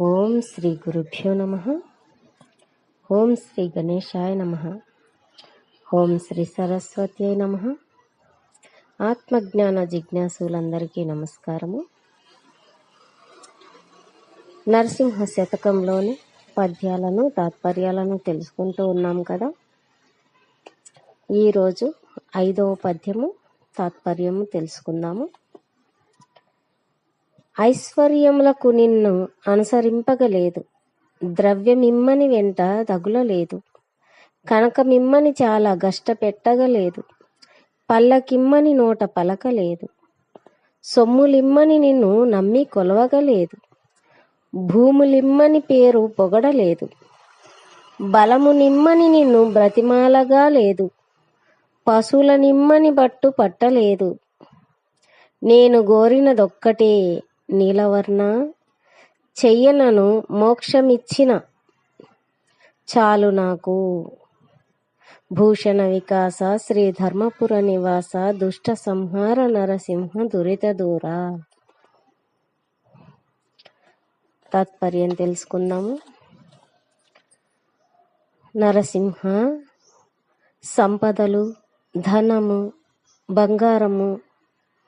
ఓం శ్రీ గురుభ్యో నమ. ఓం శ్రీ గణేశాయ నమ. ఓం శ్రీ సరస్వతి నమ. ఆత్మజ్ఞాన జిజ్ఞాసులందరికీ నమస్కారము. నరసింహ శతకంలోని పద్యాలను తాత్పర్యాలను తెలుసుకుంటూ ఉన్నాం కదా. ఈరోజు ఐదవ పద్యము తాత్పర్యము తెలుసుకుందాము. ఐశ్వర్యములకు నిన్ను అనుసరింపగలేదు. ద్రవ్యమిమ్మని వెంట తగులలేదు. కనకమిమ్మని చాలా గష్టపెట్టగలేదు. పల్లకిమ్మని నోట పలకలేదు. సొమ్ములిమ్మని నిన్ను నమ్మి కొలవగలేదు. భూములిమ్మని పేరు పొగడలేదు. బలము నిమ్మని నిన్ను బ్రతిమాలగా లేదు. పశువుల నిమ్మని బట్టు పట్టలేదు. నేను గోరినదొక్కటే నీలవర్ణ చెయ్యనను మోక్షమిచ్చిన చాలు నాకు. భూషణ వికాస శ్రీ ధర్మపుర నివాస దుష్ట సంహార నరసింహ దురిత దూర. తాత్పర్యం తెలుసుకుందాము. నరసింహ సంపదలు ధనము బంగారము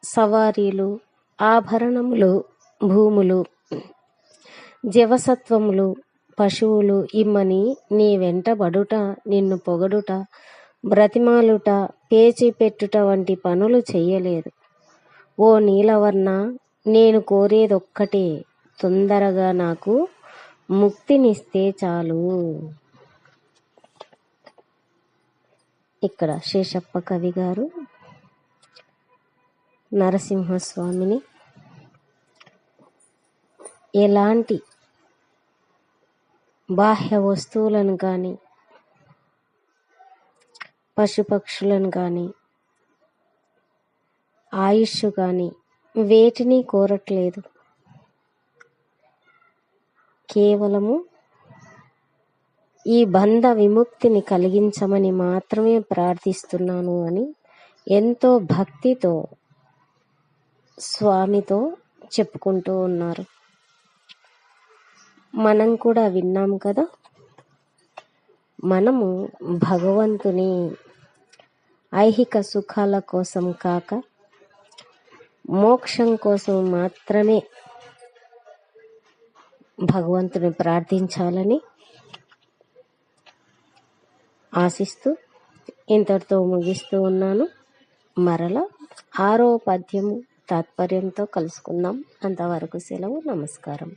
సవారీలు ఆభరణములు భూములు జీవసత్వములు పశువులు ఇమ్మని నీ వెంటబడుట నిన్ను పొగడుట బ్రతిమాలుట పేచి పెట్టుట వంటి పనులు చెయ్యలేదు. ఓ నీలవర్ణ నేను కోరేదొక్కటే తొందరగా నాకు ముక్తినిస్తే చాలు. ఇక్కడ శేషప్ప కవి గారు నరసింహస్వామిని ఎలాంటి బాహ్య వస్తువులను కానీ పశుపక్షులను కానీ ఆయుష్ కానీ వేటిని కోరట్లేదు. కేవలము ఈ బంధ విముక్తిని కలిగించమని మాత్రమే ప్రార్థిస్తున్నాను అని ఎంతో భక్తితో స్వామితో చెప్పుకుంటూ ఉన్నారు. మనం కూడా విన్నాం కదా? మనము భగవంతుని ఐహిక సుఖాల కోసం కాక మోక్షం కోసం మాత్రమే భగవంతుని ప్రార్థించాలని ఆశిస్తూ ఇంతటితో ముగిస్తూ ఉన్నాను. మరల ఆరో పద్యము తాత్పర్యంతో కలుసుకుందాం. అంతవరకు సెలవు నమస్కారం.